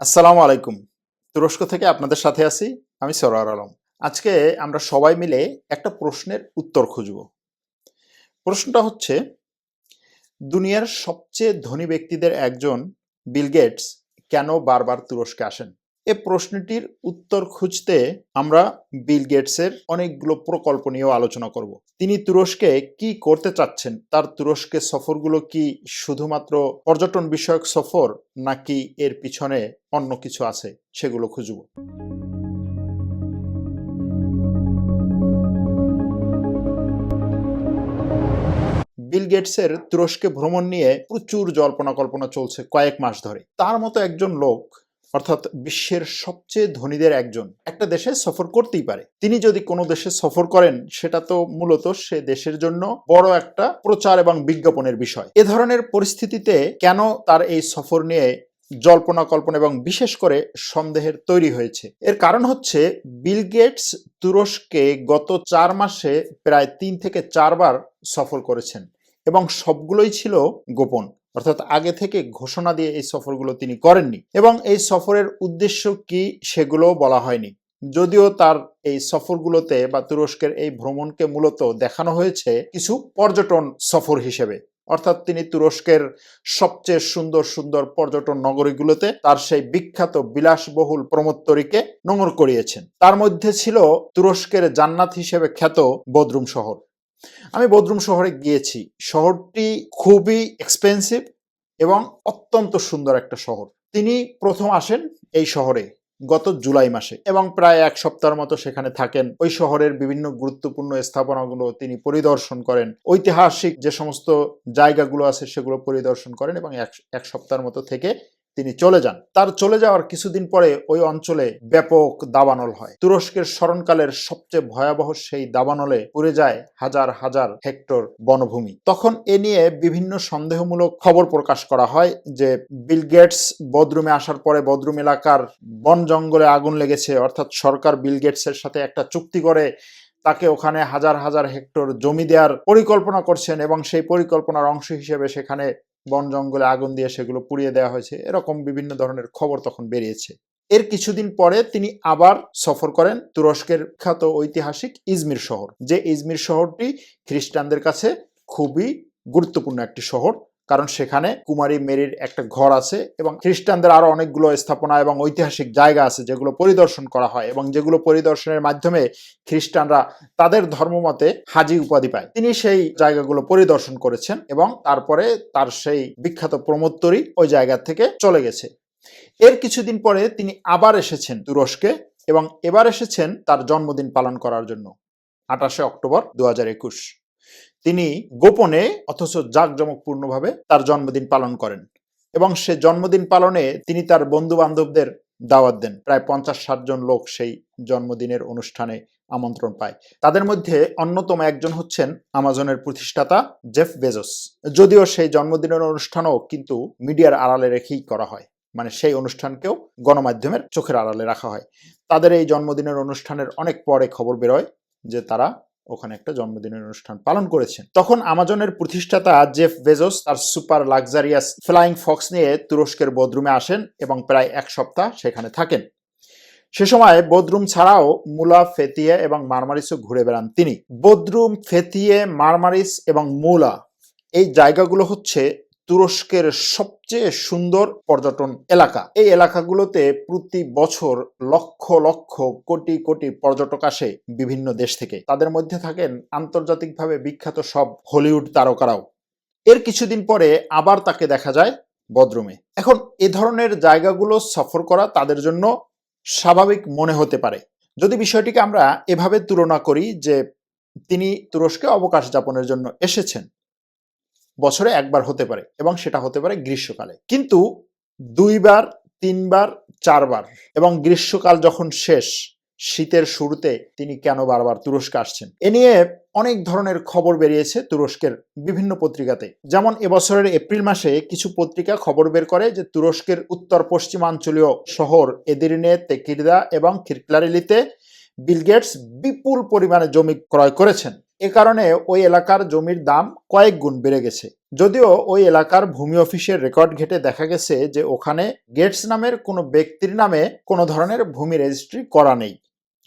আসসালামু আলাইকুম। তুরস্ক থেকে আপনাদের সাথে আছি আমি সরার আলম। আজকে আমরা সবাই মিলে একটা প্রশ্নের উত্তর খুঁজব। প্রশ্নটা হচ্ছে, দুনিয়ার সবচেয়ে ধনী ব্যক্তিদের একজন বিল গেটস কেন বারবার তুরস্কে আসেন? এ প্রশ্নটির উত্তর খুঁজতে আমরা বিল গেটসের অনেকগুলো প্রকল্প নিয়েও আলোচনা করব। তিনি তুরস্কে কি করতে চাচ্ছেন? তার তুরস্কে সফরগুলো কি শুধুমাত্র পর্যটন বিষয়ক সফর নাকি এর পিছনে অন্য কিছু আছে সেগুলো খুঁজব। বিল গেটসের তুরস্কে ভ্রমণ নিয়ে প্রচুর জল্পনা কল্পনা চলছে কয়েক মাস ধরে। তার মতো একজন লোক অর্থাৎ বিশ্বের সবচেয়ে ধনীদের একজন। একটা দেশে সফর করতেই পারে। তিনি যদি কোনো দেশে সফর করেন, সেটা তো মূলত সে দেশের জন্য বড় একটা প্রচার এবং বিজ্ঞাপনের বিষয়। এ ধরনের পরিস্থিতিতে কেন তার এই সফর নিয়ে জল্পনা, কল্পনা এবং বিশেষ করে সন্দেহের তৈরি হয়েছে? এর কারণ হচ্ছে, বিল গেটস তুরস্কে গত চার মাসে প্রায় তিন থেকে চারবার সফর করেছেন এবং সবগুলোই ছিল গোপন। অর্থাৎ আগে থেকে ঘোষণা দিয়ে এই সফরগুলো তিনি করেননি। এবং এই সফরের উদ্দেশ্য কি সেগুলো বলা হয়নি। যদিও তার এই সফরগুলোতে বা তুরস্কের এই ভ্রমণকে মূলত দেখানো হয়েছে কিছু পর্যটন সফর হিসেবে। অর্থাৎ তিনি তুরস্কের সবচেয়ে সুন্দর সুন্দর পর্যটন নগরীগুলোতে তার সেই বিখ্যাত বিলাসবহুল প্রমোত্তরীকে নোংর করিয়েছেন। তার মধ্যে ছিল তুরস্কের জান্নাত হিসেবে খ্যাত বদরুম শহর। আমি বদরুম শহরে গিয়েছি। শহরটি খুবই এক্সপেন্সিভ এবং অত্যন্ত সুন্দর একটা শহর। তিনি প্রথম আসেন এই শহরে গত জুলাই মাসে এবং প্রায় এক সপ্তাহের মতো সেখানে থাকেন। ওই শহরের বিভিন্ন গুরুত্বপূর্ণ স্থাপনাগুলো তিনি পরিদর্শন করেন। ঐতিহাসিক যে সমস্ত জায়গাগুলো আছে সেগুলো পরিদর্শন করেন এবং এক সপ্তাহের মতো থেকে তিনি চলে যান। তার চলে যাওয়ার কিছুদিন পরে ওই অঞ্চলে ব্যাপক দাবানল হয়। তুরস্কের স্মরণকালের সবচেয়ে ভয়াবহ সেই দাবানলে পুড়ে যায় হাজার হাজার হেক্টর বনভূমি। তখন এ নিয়ে বিভিন্ন সন্দেহমূলক খবর প্রকাশ করা হয় যে বিল গেটস বদরুমে আসার পরে বদরুম এলাকার বন জঙ্গলে আগুন লেগেছে, অর্থাৎ সরকার বিল গেটসের সাথে একটা চুক্তি করে তাকে ওখানে হাজার হাজার হেক্টর জমি দেওয়ার পরিকল্পনা করছেন এবং সেই পরিকল্পনার অংশ হিসেবে সেখানে বন জঙ্গলে আগুন দিয়ে সেগুলো পুড়িয়ে দেওয়া হয়েছে। এরকম বিভিন্ন ধরনের খবর তখন বেরিয়েছে। এর কিছুদিন পরে তিনি আবার সফর করেন তুরস্কের খ্যাত ঐতিহাসিক ইজমির শহর। যে ইজমির শহরটি খ্রিস্টানদের কাছে খুবই গুরুত্বপূর্ণ একটি শহর। কারণ সেখানে কুমারী মেরির একটা ঘর আছে এবং খ্রিস্টানদের আরও অনেকগুলো স্থাপনা এবং ঐতিহাসিক জায়গা আছে যেগুলো পরিদর্শন করা হয় এবং যেগুলো পরিদর্শনের মাধ্যমে খ্রিস্টানরা তাদের ধর্মমতে হাজি উপাধি পায়। তিনি সেই জায়গাগুলো পরিদর্শন করেছেন এবং তারপরে তার সেই বিখ্যাত প্রমোত্তরী ওই জায়গা থেকে চলে গেছে। এর কিছুদিন পরে তিনি আবার এসেছেন তুরস্কে এবং এবার এসেছেন তার জন্মদিন পালন করার জন্য, আঠাশে অক্টোবর দু হাজার একুশ। তিনি গোপনে, অথচ জাঁকজমকপূর্ণভাবে তার জন্মদিন পালন করেন এবং সে জন্মদিন পালনে তিনি তার বন্ধু বান্ধবদের দাওয়াত দেন। প্রায় পঞ্চাশ ষাট জন লোক সেই জন্মদিনের অনুষ্ঠানে আমন্ত্রণ পায়। তাদের মধ্যে অন্যতম একজন হচ্ছেন আমাজনের প্রতিষ্ঠাতা জেফ বেজোস। যদিও সেই জন্মদিনের অনুষ্ঠানও কিন্তু মিডিয়ার আড়ালে রেখেই করা হয়। মানে সেই অনুষ্ঠানকেও গণমাধ্যমের চোখের আড়ালে রাখা হয়। তাদের এই জন্মদিনের অনুষ্ঠানের অনেক পরে খবর বেরোয় যে তারা ওখানে একটা জন্মদিনের অনুষ্ঠান পালন করেছেন। তখন আমাজনের প্রতিষ্ঠাতা জেফ বেজোস তার সুপার লাক্সারিয়াস ফ্লাইং ফক্স নিয়ে তুরস্কের বদরুমে আসেন এবং প্রায় এক সপ্তাহ সেখানে থাকেন। সে সময় বদরুম ছাড়াও মুলা, ফেতিয়ে এবং মারমারিসও ঘুরে বেড়ান তিনি। বদরুম, ফেতিয়ে, মারমারিস এবং মুলা এই জায়গাগুলো হচ্ছে তুরস্কের সবচেয়ে সুন্দর পর্যটন এলাকা। এই এলাকাগুলোতে প্রতি বছর লক্ষ লক্ষ, কোটি কোটি পর্যটক আসে বিভিন্ন দেশ থেকে। তাদের মধ্যে থাকেন আন্তর্জাতিকভাবে বিখ্যাত সব হলিউড তারকারাও। এর কিছুদিন পরে আবার তাকে দেখা যায় বদরুমে। এখন এ ধরনের জায়গাগুলো সফর করা তাদের জন্য স্বাভাবিক মনে হতে পারে। যদি বিষয়টিকে আমরা এভাবে তুলনা করি যে তিনি তুরস্কে অবকাশ যাপনের জন্য এসেছেন বছরে একবার হতে পারে এবং সেটা হতে পারে গ্রীষ্মকালে। কিন্তু দুইবার, তিনবার, চারবার এবং গ্রীষ্মকাল যখন শেষ, শীতের শুরুতে তিনি কেন বারবার তুরস্কে আসছেন? এ নিয়ে অনেক ধরনের খবর বেরিয়েছে তুরস্কের বিভিন্ন পত্রিকাতে। যেমন এবছরের এপ্রিল মাসে কিছু পত্রিকা খবর বের করে যে তুরস্কের উত্তর পশ্চিমাঞ্চলীয় শহর এদিরিনে তেকিরদা এবং খিরক্লারিলিতে বিল গেটস বিপুল পরিমাণে জমি ক্রয় করেছেন। এ কারণে ওই এলাকার জমির দাম কয়েক গুণ বেড়ে গেছে। যদিও ওই এলাকার ভূমি অফিসের রেকর্ড ঘেটে দেখা গেছে যে ওখানে গেটস নামের কোনো ব্যক্তির নামে কোনো ধরনের ভূমি রেজিস্ট্রি করা নেই।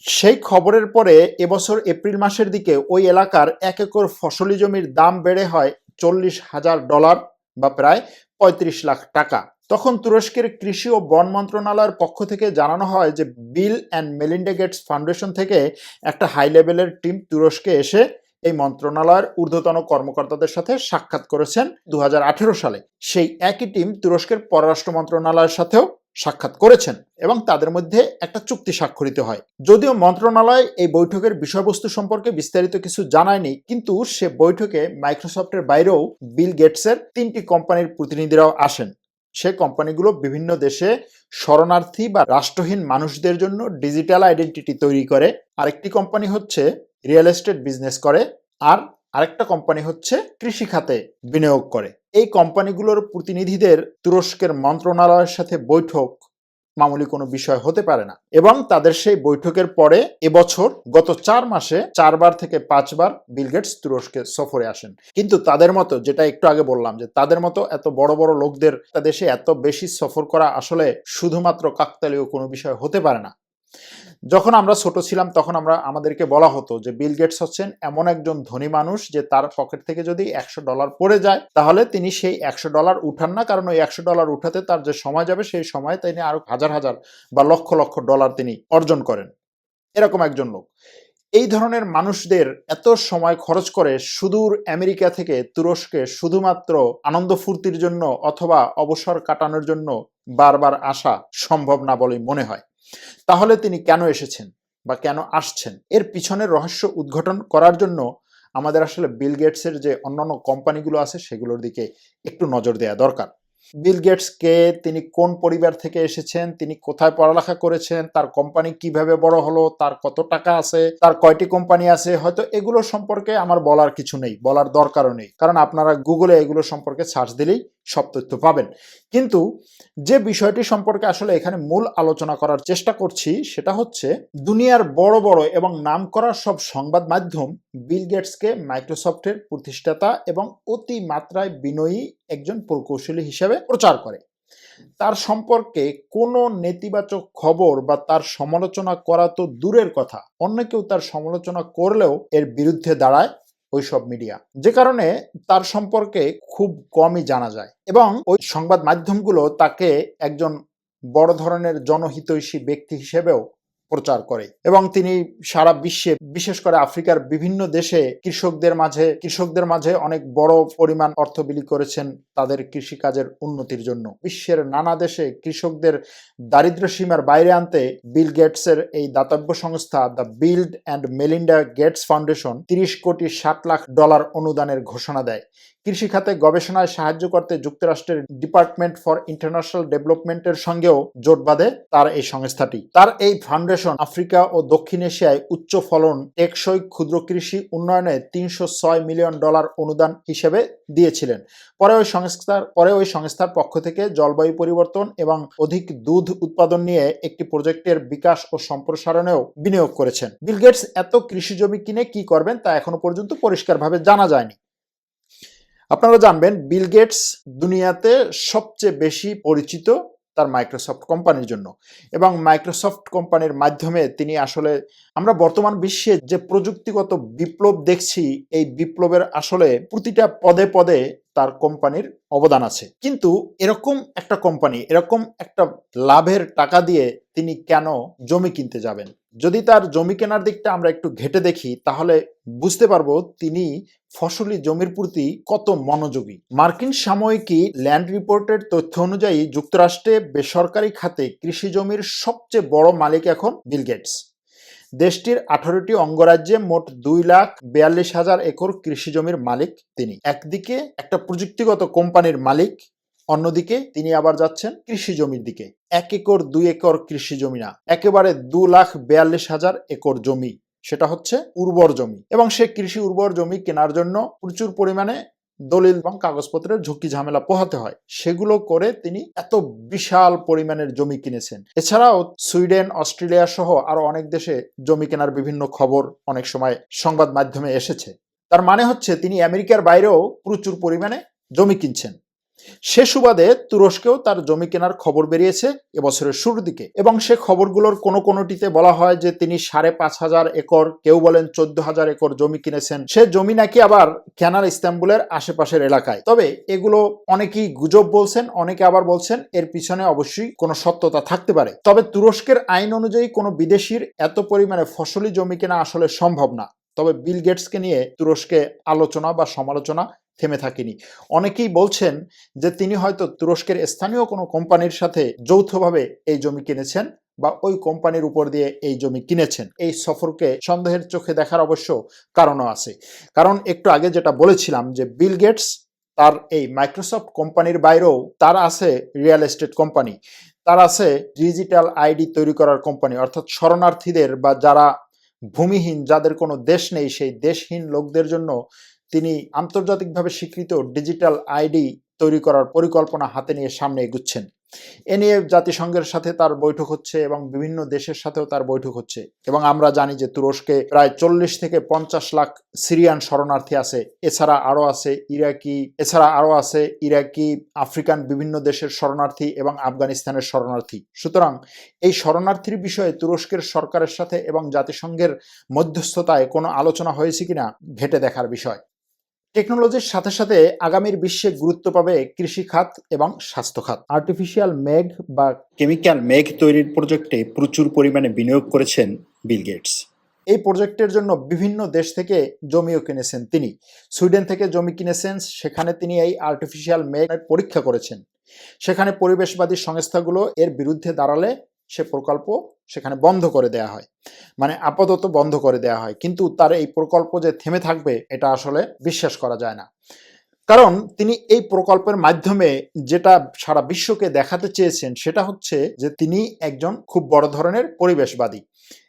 সেই খবরের পরে এবছর এপ্রিল মাসের দিকে ওই এলাকার এক একর ফসলি জমির দাম বেড়ে হয় চল্লিশ হাজার ডলার বা প্রায় পঁয়ত্রিশ লাখ টাকা। তখন তুরস্কের কৃষি ও বন মন্ত্রণালয়ের পক্ষ থেকে জানানো হয় যে Bill and Melinda Gates Foundation থেকে একটা হাই লেভেলের টিম তুরস্কে এসে এই মন্ত্রণালয়ের ঊর্ধ্বতন কর্মকর্তাদের সাথে সাক্ষাৎ করেছেন দু হাজার আঠারো সালে। সেই একই টিম তুরস্কের পররাষ্ট্র মন্ত্রণালয়ের সাথেও সাক্ষাৎ করেছেন এবং তাদের মধ্যে একটা চুক্তি স্বাক্ষরিত হয়। যদিও মন্ত্রণালয় এই বৈঠকের বিষয়বস্তু সম্পর্কে বিস্তারিত কিছু জানায়নি, কিন্তু সে বৈঠকে মাইক্রোসফটের বাইরেও বিল গেটসের তিনটি কোম্পানির প্রতিনিধিরাও আসেন। সে কোম্পানিগুলো বিভিন্ন দেশে শরণার্থী বা রাষ্ট্রহীন মানুষদের জন্য ডিজিটাল আইডেন্টিটি তৈরি করে। আরেকটি কোম্পানি হচ্ছে রিয়েল এস্টেট বিজনেস করে আর আরেকটা কোম্পানি হচ্ছে কৃষি খাতে বিনিয়োগ করে। এই কোম্পানিগুলোর প্রতিনিধিদের তুরস্কের মন্ত্রণালয়ের সাথে বৈঠক মামুলি কোনো বিষয় হতে পারে না এবং তাদের সেই বৈঠকের পরে এবছর গত চার মাসে চারবার থেকে পাঁচবার বিলগেটস তুরস্কে সফরে আসেন। কিন্তু তাদের মতো, যেটা একটু আগে বললাম, যে তাদের মতো এত বড় বড় লোকদের একটা দেশে এত বেশি সফর করা আসলে শুধুমাত্র কাকতালীয় কোনো বিষয় হতে পারে না। যখন আমরা ছোট ছিলাম, তখন আমরা, আমাদেরকে বলা হতো যে বিল গেটস হচ্ছেন এমন একজন ধনী মানুষ যে তার পকেট থেকে যদি একশো ডলার পড়ে যায়, তাহলে তিনি সেই একশো ডলার উঠান না। কারণ ওই একশো ডলার উঠাতে তার যে সময় যাবে, সেই সময় তিনি আরও হাজার হাজার বা লক্ষ লক্ষ ডলার তিনি অর্জন করেন। এরকম একজন লোক। এই ধরনের মানুষদের এত সময় খরচ করে সুদূর আমেরিকা থেকে তুরস্কে শুধুমাত্র আনন্দ ফুর্তির জন্য অথবা অবসর কাটানোর জন্য বারবার আসা সম্ভব না বলেই মনে হয়। তাহলে তিনি কেন এসেছেন বা কেন আসছেন? এর পিছনের রহস্য উদ্ঘাটন করার জন্য আমাদের আসলে বিল গেটসের যে অন্যান্য কোম্পানিগুলো আছে, সেগুলোর দিকে একটু নজর দেওয়া দরকার। বিল গেটস কে, তিনি কোন পরিবার থেকে এসেছেন, তিনি কোথায় পড়ালেখা করেছেন, তার কোম্পানি কীভাবে বড় হলো, তার কত টাকা আছে, তার কয়টি কোম্পানি আছে, হয়তো এগুলো সম্পর্কে আমার বলার কিছু নেই, বলার দরকারও নেই। কারণ আপনারা গুগলে এগুলো সম্পর্কে সার্চ দিলেই সব তথ্য পাবেন। কিন্তু যে বিষয়টি সম্পর্কে আসলে এখানে মূল আলোচনা করার চেষ্টা করছি, সেটা হচ্ছে দুনিয়ার বড় বড় এবং নাম করা সব সংবাদ মাধ্যম বিল গেটসকে মাইক্রোসফটের প্রতিষ্ঠাতা এবং অতি মাত্রায় বিনয়ী একজন প্রকৌশলী হিসেবে প্রচার করে। তার সম্পর্কে কোনো নেতিবাচক খবর বা তার সমালোচনা করা তো দূরের কথা। অন্য কেউ তার সমালোচনা করলেও এর বিরুদ্ধে দাঁড়ায়। ওইসব মিডিয়া যে কারণে তার সম্পর্কে খুব কমই জানা যায়। এবং ওই সংবাদ মাধ্যমগুলো তাকে একজন বড় ধরনের জনহিতৈষী ব্যক্তি হিসেবেও প্রচার করে এবং তিনি সারা বিশ্বে, বিশেষ করে আফ্রিকার বিভিন্ন দেশে কৃষকদের মাঝে কৃষকদের মাঝে অনেক বড় পরিমাণ অর্থ বিলি করেছেন তাদের কৃষিকাজের উন্নতির জন্য। বিশ্বের নানা দেশে কৃষকদের দারিদ্র সীমার বাইরে আনতে বিল গেটসের এই দাতব্য সংস্থা the Bill and Melinda Gates Foundation তিরিশ কোটি ষাট লাখ ডলার অনুদানের ঘোষণা দেয়। কৃষি খাতে গবেষণায় সাহায্য করতে যুক্তরাষ্ট্রের ডিপার্টমেন্ট ফর ইন্টারন্যাশনাল ডেভেলপমেন্টের সঙ্গেও জোট বাঁধে তার এই সংস্থাটি। তার এই ফাউন্ডেশন আফ্রিকা ও দক্ষিণ এশিয়ায় উচ্চ ফলন, টেকসই ক্ষুদ্র কৃষি উন্নয়নে তিনশো ছয় মিলিয়ন ডলার অনুদান হিসেবে দিয়েছিলেন। পরে ওই সংস্থার পরে ওই সংস্থার পক্ষ থেকে জলবায়ু পরিবর্তন এবং অধিক দুধ উৎপাদন নিয়ে একটি প্রজেক্টের বিকাশ ও সম্প্রসারণেও বিনিয়োগ করেছেন। বিল গেটস এত কৃষি জমি কিনে কি করবেন তা এখনও পর্যন্ত পরিষ্কারভাবে জানা যায়নি। আপনারা জানবেন, বিল গেটস দুনিয়াতে সবচেয়ে বেশি পরিচিত তার মাইক্রোসফট কোম্পানির জন্য। এবং মাইক্রোসফট কোম্পানির মাধ্যমে তিনি আসলে, আমরা বর্তমান বিশ্বে যে প্রযুক্তিগত বিপ্লব দেখছি, এই বিপ্লবের আসলে প্রতিটা পদে পদে তার কোম্পানির অবদান আছে। কিন্তু এরকম একটা কোম্পানি, এরকম একটা লাভের টাকা দিয়ে তিনি কেন জমি কিনতে যাবেন? যদি তার জমি কেনার দিকটা আমরা একটু ঘেটে দেখি, তাহলে বুঝতে পারব তিনি ফসলি জমির প্রতি কত মনোযোগী। মার্কিন সাময়িকী ল্যান্ড রিপোর্টের তথ্য অনুযায়ী যুক্তরাষ্ট্রে বেসরকারি খাতে কৃষি জমির সবচেয়ে বড় মালিক এখন বিল গেটস। দেশটির আঠারোটি অঙ্গরাজ্যে মোট দুই লাখ বিয়াল্লিশ হাজার একর কৃষি জমির মালিক তিনি। একদিকে একটা প্রযুক্তিগত কোম্পানির মালিক, অন্যদিকে তিনি আবার যাচ্ছেন কৃষি জমির দিকে। এক একর, দুই একর কৃষি জমি না, একেবারে দু লাখ বিয়াল্লিশ হাজার একর জমি। সেটা হচ্ছে উর্বর জমি। এবং সে কৃষি উর্বর জমি কেনার জন্য প্রচুর পরিমাণে দলিল এবং কাগজপত্রের ঝুঁকি ঝামেলা পোহাতে হয়। সেগুলো করে তিনি এত বিশাল পরিমাণের জমি কিনেছেন। এছাড়াও সুইডেন, অস্ট্রেলিয়া সহ আরও অনেক দেশে জমি কেনার বিভিন্ন খবর অনেক সময় সংবাদ মাধ্যমে এসেছে। তার মানে হচ্ছে তিনি আমেরিকার বাইরেও প্রচুর পরিমাণে জমি কিনছেন। সে সুবাদে তুরস্কেও তার জমি কেনার খবর বেরিয়েছে এবছরের শুরুর দিকে এবং সে খবরগুলোর কোনো কোনোটিতে বলা হয় যে তিনি সাড়ে পাঁচ হাজার একর, কেউ বলেন চোদ্দ হাজার একর জমি কিনেছেন। সে জমি নাকি আবার ক্যানাল ইস্তাম্বুলের আশেপাশের এলাকায়। তবে এগুলো অনেকেই গুজব বলছেন, অনেকে আবার বলছেন এর পিছনে অবশ্যই কোনো সত্যতা থাকতে পারে। তবে তুরস্কের আইন অনুযায়ী কোনো বিদেশির এত পরিমাণে ফসলি জমি কেনা আসলে সম্ভব না। তবে বিল গেটসকে নিয়ে তুরস্কে আলোচনা বা সমালোচনা থেমে থাকেনি। অনেকেই বলছেন যে তিনি হয়তো তুরস্কের স্থানীয় কোনো কোম্পানির সাথে যৌথভাবে এই জমি কিনেছেন বা ওই কোম্পানির উপর দিয়ে এই জমি কিনেছেন। এই সফরকে সন্দেহের চোখে দেখার অবশ্য কারণও আছে। কারণ একটু আগে যেটা বলেছিলাম যে বিল গেটস তার এই মাইক্রোসফট কোম্পানির বাইরেও তার আছে রিয়েল এস্টেট কোম্পানি। তার আছে ডিজিটাল আইডি তৈরি করার কোম্পানি, অর্থাৎ শরণার্থীদের বা যারা ভূমিহীন, যাদের কোনো দেশ নেই, সেই দেশহীন লোকদের জন্য তিনি আন্তর্জাতিকভাবে স্বীকৃত ডিজিটাল আইডি তৈরি করার পরিকল্পনা হাতে নিয়ে সামনে এগুচ্ছেন। এ নিয়ে জাতিসংঘের সাথে তার বৈঠক হচ্ছে এবং বিভিন্ন দেশের সাথেও তার বৈঠক হচ্ছে এবং আমরা জানি যে তুরস্কে প্রায় চল্লিশ থেকে পঞ্চাশ লাখ সিরিয়ান শরণার্থী আছে। এছাড়া আরও আছে ইরাকি, এছাড়া আরও আছে ইরাকি, আফ্রিকান বিভিন্ন দেশের শরণার্থী এবং আফগানিস্তানের শরণার্থী। সুতরাং এই শরণার্থীর বিষয়ে তুরস্কের সরকারের সাথে এবং জাতিসংঘের মধ্যস্থতায় কোনো আলোচনা হয়েছে কিনা ঘেটে দেখার বিষয়। টেকনোলজির সাথে সাথে আগামীর বিশ্বে গুরুত্ব পাবে কৃষি খাত এবং স্বাস্থ্য খাত। আর্টিফিশিয়াল মেঘ বা কেমিক্যাল মেঘ তৈরির প্রজেক্টে প্রচুর পরিমাণে বিনিয়োগ করেছেন বিল গেটস এই প্রজেক্টের জন্য বিভিন্ন দেশ থেকে জমিও কিনেছেন তিনি। সুইডেন থেকে জমি কিনেছেন, সেখানে তিনি এই আর্টিফিশিয়াল মেঘ পরীক্ষা করেছেন। সেখানে পরিবেশবাদী সংস্থাগুলো এর বিরুদ্ধে দাঁড়ালে সে প্রকল্প সেখানে বন্ধ করে দেয়া হয়। মানে আপাতত বন্ধ করে দেয়া হয়। কিন্তু তার এই প্রকল্প যে থেমে থাকবে, এটা আসলে বিশ্বাস করা যায় না। কারণ তিনি এই প্রকল্পের মাধ্যমে যেটা সারা বিশ্বকে দেখাতে চেয়েছেন, সেটা হচ্ছে যে তিনি একজন খুব বড় ধরনের পরিবেশবাদী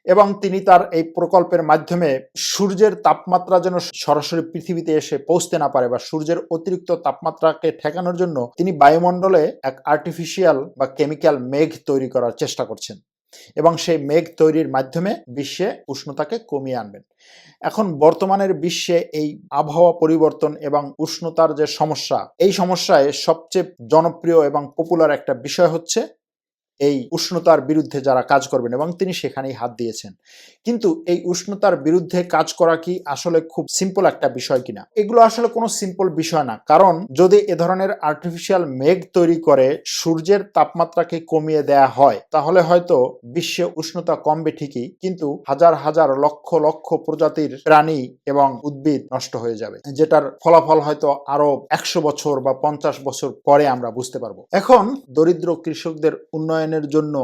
এবং তিনি তার এই প্রকল্পের মাধ্যমে সূর্যের তাপমাত্রা যেন সরাসরি পৃথিবীতে এসে পৌঁছতে না পারে বা সূর্যের অতিরিক্ত তাপমাত্রাকে ঠেকানোর জন্য তিনি বায়ুমণ্ডলে এক আর্টিফিশিয়াল বা কেমিক্যাল মেঘ তৈরি করার চেষ্টা করছেন। এবং সেই মেঘ তৈরির মাধ্যমে বিশ্বে উষ্ণতাকে কমিয়ে আনবেন। এখন বর্তমানের বিশ্বে এই আবহাওয়া পরিবর্তন এবং উষ্ণতার যে সমস্যা, এই সমস্যায় সবচেয়ে জনপ্রিয় এবং পপুলার একটা বিষয় হচ্ছে এই উষ্ণতার বিরুদ্ধে যারা কাজ করবেন এবং তিনি সেখানেই হাত দিয়েছেন। কিন্তু এই উষ্ণতার বিরুদ্ধে কাজ করা কি আসলে খুব সিম্পল একটা বিষয় কিনা? এগুলো আসলে কোনো সিম্পল বিষয় না। কারণ যদি এ ধরনের আর্টিফিশিয়াল মেঘ তৈরি করে সূর্যের তাপমাত্রাকে কমিয়ে দেয়া হয়, তাহলে হয়তো বিশ্বে উষ্ণতা কমবে ঠিকই, কিন্তু হাজার হাজার লক্ষ লক্ষ প্রজাতির প্রাণী এবং উদ্ভিদ নষ্ট হয়ে যাবে, যেটার ফলাফল হয়তো আরও একশো বছর বা পঞ্চাশ বছর পরে আমরা বুঝতে পারব। এখন দরিদ্র কৃষকদের উন্নয়নের জন্য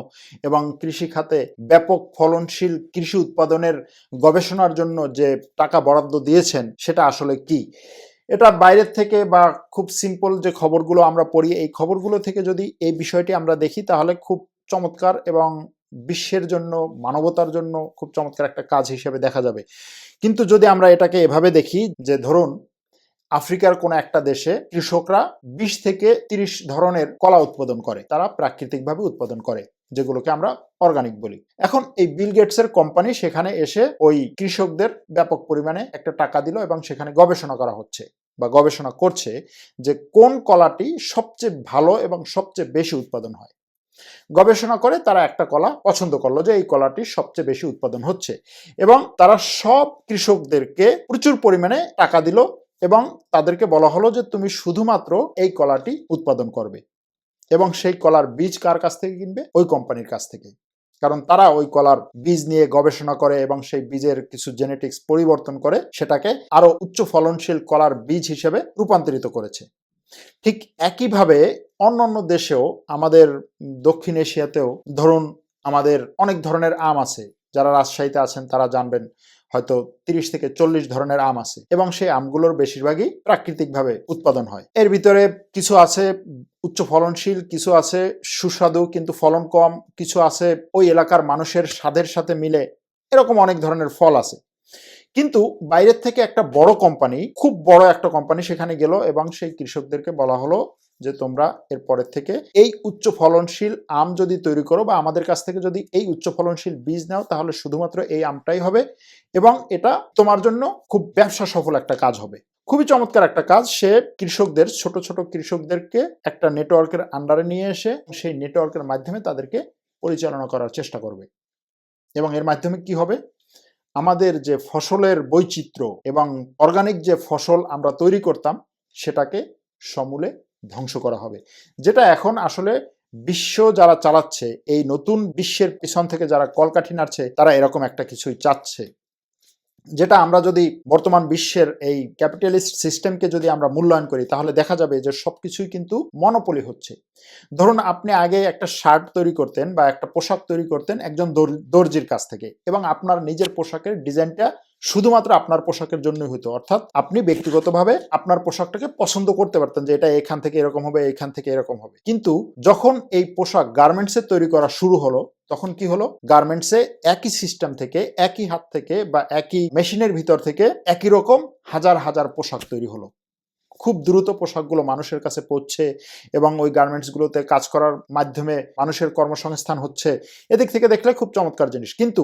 এবং কৃষি খাতে ব্যাপক ফলনশীল কৃষি উৎপাদনের গবেষণার জন্য যে টাকা বরাদ্দ দিয়েছেন, সেটা আসলে কি? এটা বাইরের থেকে বা খুব সিম্পল যে খবরগুলো আমরা পড়ি, এই খবরগুলো থেকে যদি এই বিষয়টি আমরা দেখি, তাহলে খুব চমৎকার এবং বিশ্বের জন্য, মানবতার জন্য খুব চমৎকার একটা কাজ হিসেবে দেখা যাবে। কিন্তু যদি আমরা এটাকে এভাবে দেখি, যে ধরুন আফ্রিকার কোনো একটা দেশে কৃষকরা বিশ থেকে তিরিশ ধরনের কলা উৎপাদন করে। তারা প্রাকৃতিকভাবে উৎপাদন করে, যেগুলোকে আমরা অর্গানিক বলি। এখন এই বিল গেটসের কোম্পানি সেখানে এসে ওই কৃষকদের ব্যাপক পরিমাণে একটা টাকা দিল এবং সেখানে গবেষণা করা হচ্ছে বা গবেষণা করছে যে কোন কলাটি সবচেয়ে ভালো এবং সবচেয়ে বেশি উৎপাদন হয়। গবেষণা করে তারা একটা কলা পছন্দ করল যে এই কলাটি সবচেয়ে বেশি উৎপাদন হচ্ছে এবং তারা সব কৃষকদেরকে প্রচুর পরিমাণে টাকা দিল এবং তাদেরকে বলা হলো যে তুমি শুধুমাত্র এই কলাটি উৎপাদন করবে এবং সেই কলার বীজ কার কাছ থেকে কিনবে? ওই কোম্পানির কাছ থেকে। কারণ তারা ওই কলার বীজ নিয়ে গবেষণা করে এবং সেই বীজের কিছু জেনেটিক্স পরিবর্তন করে সেটাকে আরও উচ্চ ফলনশীল কলার বীজ হিসেবে রূপান্তরিত করেছে। ঠিক একইভাবে অন্যান্য দেশেও আমাদের দক্ষিণ এশিয়াতেও ধরুন আমাদের অনেক ধরনের আম আছে। যারা রাজশাহীতে আছেন, তারা জানবেন হয়তো তিরিশ থেকে চল্লিশ ধরনের আম আছে এবং সেই আমগুলোর বেশিরভাগই প্রাকৃতিকভাবে উৎপাদন হয়। এর ভিতরে কিছু আছে উচ্চ ফলনশীল, কিছু আছে সুস্বাদু কিন্তু ফলন কম, কিছু আছে ওই এলাকার মানুষের স্বাদের সাথে মিলে এরকম অনেক ধরনের ফল আছে। কিন্তু বাইরের থেকে একটা বড় কোম্পানি খুব বড় একটা কোম্পানি সেখানে গেল এবং সেই কৃষকদেরকে বলা হলো যে তোমরা এর পরের থেকে এই উচ্চ ফলনশীল আম যদি তৈরি করো বা আমাদের কাছ থেকে যদি এই উচ্চ ফলনশীল বীজ নাও, তাহলে শুধুমাত্র এই আমটাই হবে এবং এটা তোমার জন্য খুব ব্যবসা সফল একটা কাজ হবে। খুবই চমৎকার একটা কাজ। সে কৃষকদের, ছোট ছোট কৃষকদেরকে একটা নেটওয়ার্কের আন্ডারে নিয়ে এসে সেই নেটওয়ার্কের মাধ্যমে তাদেরকে পরিচালনা করার চেষ্টা করবে। এবং এর মাধ্যমে কি হবে? আমাদের যে ফসলের বৈচিত্র্য এবং অর্গানিক যে ফসল আমরা তৈরি করতাম, সেটাকে সমূলে ধ্বংস করা হবে। যেটা এখন আসলে বিশ্ব যারা চালাচ্ছে, এই নতুন বিশ্বের পিছন থেকে যারা কলকাঠি নাড়ছে, তারা এরকম একটা কিছুই চাচ্ছে। যেটা আমরা যদি বর্তমান বিশ্বের এই ক্যাপিটালিস্ট সিস্টেমকে যদি আমরা মূল্যায়ন করি, তাহলে দেখা যাবে যে সব কিছুই কিন্তু মনোপলি হচ্ছে। ধরুন, আপনি আগে একটা শার্ট তৈরি করতেন বা একটা পোশাক তৈরি করতেন একজন দর- দর্জির কাছ থেকে এবং আপনার নিজের পোশাকের ডিজাইনটা শুধুমাত্র আপনার পোশাকের জন্যই হতো অর্থাৎ আপনি ব্যক্তিগতভাবে আপনার পোশাকটাকে পছন্দ করতে পারতেন যে এটা এখান থেকে এরকম হবে, এখান থেকে এরকম হবে। কিন্তু যখন এই পোশাক গার্মেন্টসে তৈরি করা শুরু হলো, তখন কি হলো? গার্মেন্টসে একই সিস্টেম থেকে, একই হাত থেকে বা একই মেশিনের ভিতর থেকে একই রকম হাজার হাজার পোশাক তৈরি হলো। খুব দ্রুত পোশাকগুলো মানুষের কাছে পৌঁছে এবং ওই গার্মেন্টসগুলোতে কাজ করার মাধ্যমে মানুষের কর্মসংস্থান হচ্ছে, এদিক থেকে দেখলে খুব চমৎকার জিনিস। কিন্তু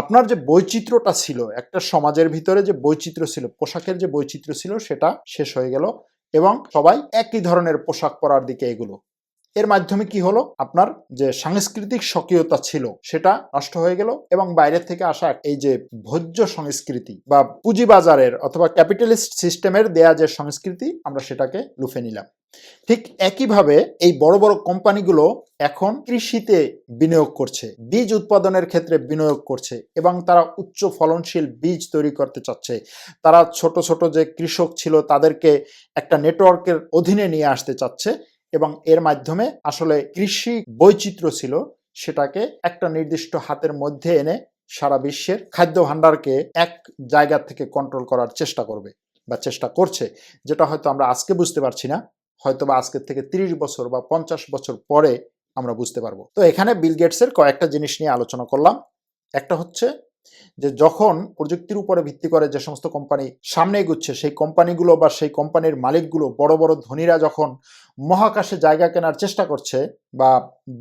আপনার যে বৈচিত্র্যটা ছিল, একটা সমাজের ভিতরে যে বৈচিত্র্য ছিল, পোশাকের যে বৈচিত্র্য ছিল, সেটা শেষ হয়ে গেল এবং সবাই একই ধরনের পোশাক পরার দিকে এগুলো। এর মাধ্যমে কি হলো? আপনার যে সাংস্কৃতিক স্বকীয়তা ছিল, সেটা নষ্ট হয়ে গেল এবং বাইরের থেকে আসা এই যে ভোজ্য সংস্কৃতি বা পুঁজিবাজারের অথবা ক্যাপিটালিস্ট সিস্টেমের দেয়া যে সংস্কৃতি, আমরা সেটাকে লুফে নিলাম। ঠিক একইভাবে এই বড় বড় কোম্পানিগুলো এখন কৃষিতে বিনিয়োগ করছে, বীজ উৎপাদনের ক্ষেত্রে বিনিয়োগ করছে এবং তারা উচ্চ ফলনশীল বীজ তৈরি করতে চাচ্ছে। তারা ছোট ছোট যে কৃষক ছিল, তাদেরকে একটা নেটওয়ার্কের অধীনে নিয়ে আসতে চাচ্ছে। এবং এর মাধ্যমে আসলে কৃষি বৈচিত্র্য ছিল সেটাকে একটা নির্দিষ্ট হাতের মধ্যে এনে সারা বিশ্বের খাদ্য ভাণ্ডারকে এক জায়গা থেকে কন্ট্রোল করার চেষ্টা করবে বা চেষ্টা করছে, যেটা হয়তো আমরা আজকে বুঝতে পারছি না হয়তো বা আজকের থেকে তিরিশ বছর বা পঞ্চাশ বছর পরে আমরা বুঝতে পারব। তো এখানে বিল গেটসের কয়েকটা জিনিস নিয়ে আলোচনা করলাম। একটা হচ্ছে যে যখন প্রযুক্তির উপরে ভিত্তি করে যে সমস্ত কোম্পানি সামনে এগুচ্ছে, সেই কোম্পানিগুলো বা সেই কোম্পানির মালিকগুলো বড় বড় ধনীরা যখন মহাকাশে জায়গা কেনার চেষ্টা করছে বা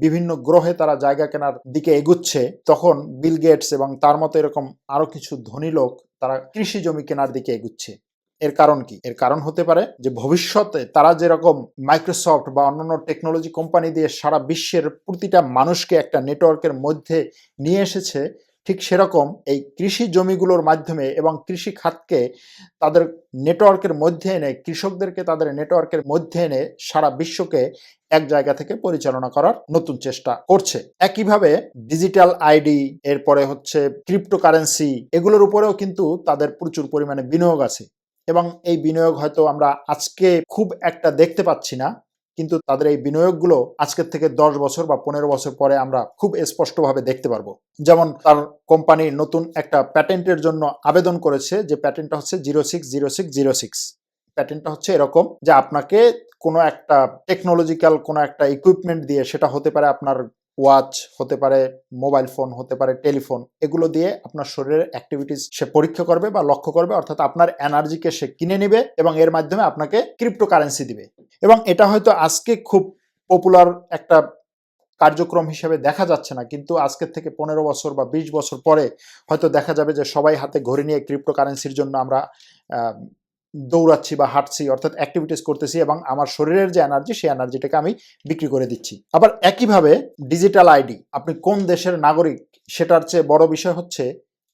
বিভিন্ন গ্রহে তারা জায়গা কেনার দিকে এগুচ্ছে, তখন বিল গেটস এবং তার মতো এরকম আরও কিছু ধনী লোক তারা কৃষি জমি কেনার দিকে এগুচ্ছে। এর কারণ কি? এর কারণ হতে পারে যে ভবিষ্যতে তারা যেরকম মাইক্রোসফট বা অন্যান্য টেকনোলজি কোম্পানি দিয়ে সারা বিশ্বের প্রতিটা মানুষকে একটা নেটওয়ার্কের মধ্যে নিয়ে এসেছে ঠিক সেরকম এই কৃষি জমিগুলোর মাধ্যমে এবং কৃষি খাতকে তাদের নেটওয়ার্কের মধ্যে এনে, কৃষকদেরকে তাদের নেটওয়ার্কের মধ্যে এনে সারা বিশ্বকে এক জায়গা থেকে পরিচালনা করার নতুন চেষ্টা করছে। একইভাবে ডিজিটাল আইডি, এরপরে হচ্ছে ক্রিপ্টোকারেন্সি, এগুলোর উপরেও কিন্তু তাদের প্রচুর পরিমাণে বিনিয়োগ আছে। এবং এই বিনিয়োগ হয়তো আমরা আজকে খুব একটা দেখতে পাচ্ছি না। কিন্তু তাদের এই বিনিয়োগগুলো আজকের থেকে দশ বছর বা পনেরো বছর পরে আমরা খুব স্পষ্টভাবে দেখতে পারব। যেমন তার কোম্পানি নতুন একটা প্যাটেন্টের জন্য আবেদন করেছে যে প্যাটেন্টটা হচ্ছে zero six zero six zero six. প্যাটেন্টটা হচ্ছে এরকম যে আপনাকে কোনো একটা টেকনোলজিক্যাল কোনো একটা ইকুইপমেন্ট দিয়ে সেটা হতে পারে আপনার ওয়াচ হতে পারে মোবাইল ফোন হতে পারে টেলিফোন এগুলো দিয়ে আপনার শরীরের অ্যাক্টিভিটিস সে পরীক্ষা করবে বা লক্ষ্য করবে, অর্থাৎ আপনার এনার্জিকে সে কিনে নেবে এবং এর মাধ্যমে আপনাকে ক্রিপ্টো কারেন্সি দিবে। এবং এটা হয়তো আজকে খুব পপুলার একটা কার্যক্রম হিসেবে দেখা যাচ্ছে না, কিন্তু আজকের থেকে পনেরো বছর বা বিশ বছর পরে হয়তো দেখা যাবে যে সবাই হাতে ঘড়ি নিয়ে ক্রিপ্টো কারেন্সির জন্য আমরা দৌড়াচ্ছি বা হাঁটছি, অর্থাৎ অ্যাক্টিভিটিস করতেছি এবং আমার শরীরের যে এনার্জি সেই এনার্জিটাকে আমি বিক্রি করে দিচ্ছি। আবার একইভাবে ডিজিটাল আইডি আপনি কোন দেশের নাগরিক, সেটার চেয়ে বড় বিষয় হচ্ছে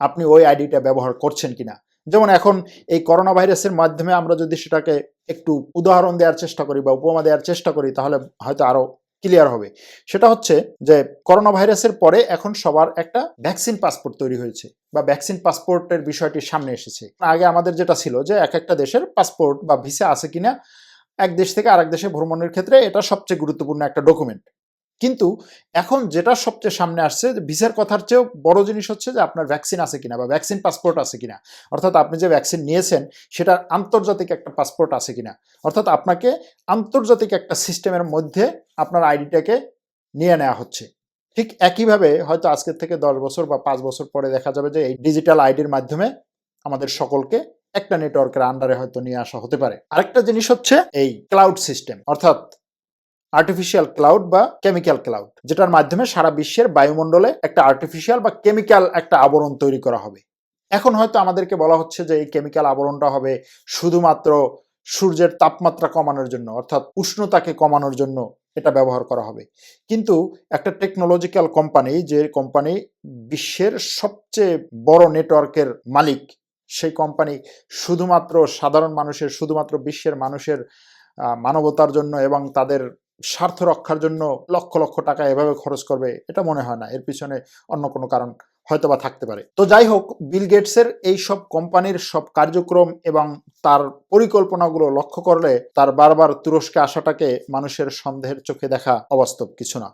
আপনি ওই আইডিটা ব্যবহার করছেন কিনা। যেমন এখন এই করোনা ভাইরাসের মাধ্যমে আমরা যদি সেটাকে একটু উদাহরণ দেওয়ার চেষ্টা করি বা উপমা দেওয়ার চেষ্টা করি, তাহলে হয়তো আরও ক্লিয়ার হবে। সেটা হচ্ছে যে করোনা ভাইরাসের পরে এখন সবার একটা ভ্যাকসিন পাসপোর্ট তৈরি হয়েছে বা ভ্যাকসিন পাসপোর্টের বিষয়টি সামনে এসেছে। আগে আমাদের যেটা ছিল যে, এক একটা দেশের পাসপোর্ট বা ভিসা আছে কিনা, এক দেশ থেকে আরেক দেশে ভ্রমণের ক্ষেত্রে এটা সবচেয়ে গুরুত্বপূর্ণ একটা ডকুমেন্ট কিন্তু এখন যেটা সবচেয়ে সামনে আসছে, যে ভিসার কথার চেয়েও বড় জিনিস হচ্ছে যে আপনার ভ্যাকসিন আছে কিনা বা ভ্যাকসিন পাসপোর্ট আছে কিনা। অর্থাৎ আপনি যে ভ্যাকসিন নিয়েছেন, সেটার আন্তর্জাতিক একটা পাসপোর্ট আছে কিনা। অর্থাৎ আপনাকে আন্তর্জাতিক একটা সিস্টেমের মধ্যে আপনার আইডিটাকে নিয়ে নেওয়া হচ্ছে। ঠিক একইভাবে হয়তো আজকের থেকে দশ বছর বা পাঁচ বছর পরে দেখা যাবে যে এই ডিজিটাল আইডির মাধ্যমে আমাদের সকলকে একটা নেটওয়ার্কের আন্ডারে হয়তো নিয়ে আসা হতে পারে। আরেকটা জিনিস হচ্ছে এই ক্লাউড সিস্টেম অর্থাৎ আর্টিফিশিয়াল ক্লাউড বা কেমিক্যাল ক্লাউড যেটার মাধ্যমে সারা বিশ্বের বায়ুমণ্ডলে একটা আর্টিফিশিয়াল বা কেমিক্যাল একটা আবরণ তৈরি করা হবে। এখন হয়তো আমাদেরকে বলা হচ্ছে যে এই কেমিক্যাল আবরণটা হবে শুধুমাত্র সূর্যের তাপমাত্রা কমানোর জন্য, অর্থাৎ উষ্ণতাকে কমানোর জন্য এটা ব্যবহার করা হবে। কিন্তু একটা টেকনোলজিক্যাল কোম্পানি যে কোম্পানি বিশ্বের সবচেয়ে বড় নেটওয়ার্কের মালিক, সেই কোম্পানি শুধুমাত্র সাধারণ মানুষের, শুধুমাত্র বিশ্বের মানুষের মানবতার জন্য এবং তাদের স্বার্থ রক্ষার জন্য লক্ষ লক্ষ টাকা এভাবে খরচ করবে, এটা মনে হয় না। এর পিছনে অন্য কোনো কারণ হয়তো বা থাকতে পারে। তো যাই হোক, বিল গেটসের এই সব কোম্পানির সব কার্যক্রম এবং তার পরিকল্পনাগুলো লক্ষ্য করলে তার বারবার তুরস্কে আসাটাকে মানুষের সন্দেহের চোখে দেখা অবাস্তব কিছু না।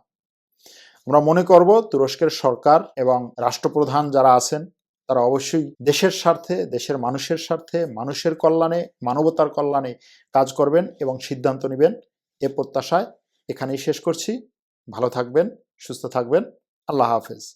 আমরা মনে করব তুরস্কের সরকার এবং রাষ্ট্রপ্রধান যারা আছেন, তারা অবশ্যই দেশের স্বার্থে, দেশের মানুষের স্বার্থে, মানুষের কল্যাণে, মানবতার কল্যাণে কাজ করবেন এবং সিদ্ধান্ত নেবেন। এ প্রত্যাশায় এখানেই শেষ করছি। ভালো থাকবেন সুস্থ থাকবেন। আল্লাহ হাফেজ।